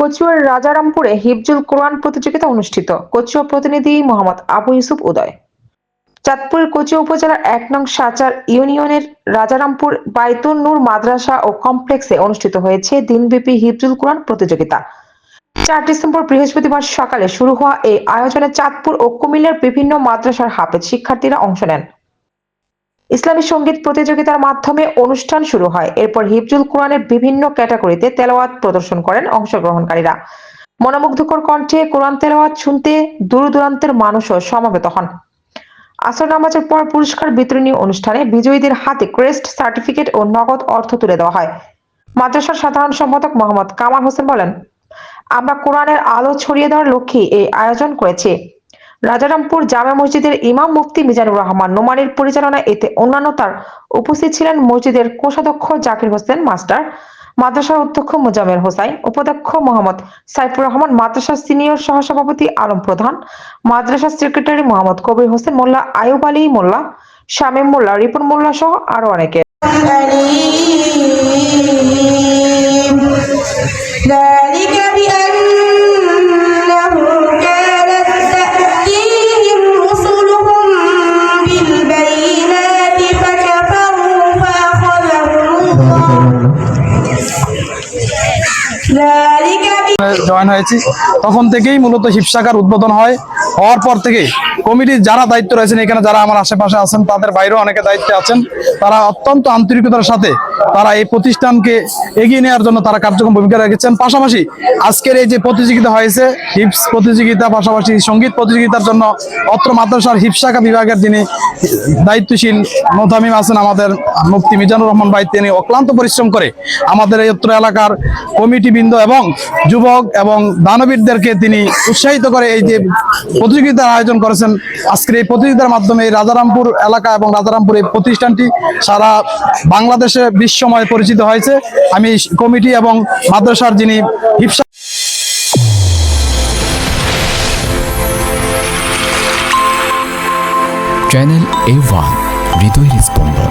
কচুয়ার রাজারামপুরে হিফজুল কোরআন প্রতিযোগিতা অনুষ্ঠিত। কচুয়া প্রতিনিধি মোহাম্মদ আবু ইউসুফ উদয়। চাঁদপুরের কচুয়া উপজেলার এক নং সাচার ইউনিয়নের রাজারামপুর বাইতুন নূর মাদ্রাসা ও কমপ্লেক্সে অনুষ্ঠিত হয়েছে দিনব্যাপী হিফজুল কোরআন প্রতিযোগিতা। চার ডিসেম্বর বৃহস্পতিবার সকালে শুরু হওয়া এই আয়োজনে চাঁদপুর ও কুমিল্লার বিভিন্ন মাদ্রাসার হাফেজ শিক্ষার্থীরা অংশ নেন। ইসলামী সংগীত প্রতিযোগিতার মাধ্যমে অনুষ্ঠান শুরু হয়। এরপর হিফজুল কোরআনের বিভিন্ন ক্যাটাগরিতে তেলাওয়াত প্রদর্শন করেন অংশগ্রহণকারীরা। মনোমুগ্ধকর কণ্ঠে কোরআন তেলাওয়াত শুনতে দূর দূরান্তের মানুষও সমাবেত হন। আসর নামাজের পর পুরস্কার বিতরণী অনুষ্ঠানে বিজয়ীদের হাতে ক্রেস্ট, সার্টিফিকেট ও নগদ অর্থ তুলে দেওয়া হয়। মাদ্রাসার সাধারণ সম্পাদক মোহাম্মদ কামাল হোসেন বলেন, আমরা কোরআনের আলো ছড়িয়ে দেওয়ার লক্ষ্যে এই আয়োজন করেছি। রাজারামপুর জামে মসজিদের ইমাম মুফতি মিজানুর রহমান নোমানির পরিচালনায় এতে অন্যান্য তার উপস্থিত ছিলেন মসজিদের কোষাধ্যক্ষ জাকির হোসেন মাস্টার মাদ্রাসার অধ্যক্ষ মোজামের হোসাইন উপাধ্যক্ষ মোহাম্মদ সাইফুর রহমান মাদ্রাসার সিনিয়র সহসভাপতি আলম প্রধান মাদ্রাসার সেক্রেটারি মোহাম্মদ কবির হোসেন মোল্লা আয়ুব আলী মোল্লা শামীম মোল্লা রিপন মোল্লা সহ আরো অনেকে أليم ذلك জয়েন হয়েছি, তখন থেকেই মূলত হিপসাকার উদ্বোধন হয়। হওয়ার পর থেকেই কমিটির যারা দায়িত্ব রয়েছেন, এখানে যারা আমার আশেপাশে আছেন, তাদের বাইরেও অনেকে দায়িত্বে আছেন, তারা অত্যন্ত আন্তরিকতার সাথে তারা এই প্রতিষ্ঠানকে এগিয়ে নেওয়ার জন্য তারা কার্যক্রম ভূমিকা রেখেছেন। পাশাপাশি আজকের এই যে প্রতিযোগিতা হয়েছে, হিপস প্রতিযোগিতা, পাশাপাশি সংগীত প্রতিযোগিতার জন্য অত্র মাদ্রাসার হিপসাকা বিভাগের যিনি দায়িত্বশীল মোতামিম আছেন আমাদের মুফতি মিজানুর রহমান ভাই, তিনি অক্লান্ত পরিশ্রম করে আমাদের এই অত্র এলাকার কমিটিবৃন্দ এবং যুবক এবং দানবীরদেরকে তিনি উৎসাহিত করে এই যে প্রতিযোগিতার আয়োজন করেছেন। আজকের এই প্রতিযোগিতার মাধ্যমে রাজারামপুর এলাকা এবং রাজারামপুর এই প্রতিষ্ঠানটি সারা বাংলাদেশে বিশ্বময় পরিচিত হয়েছে। আমি কমিটি এবং মাদ্রাসার যিনি হিপসা চ্যানেল এ ওয়ান হৃদয় স্পন্দন।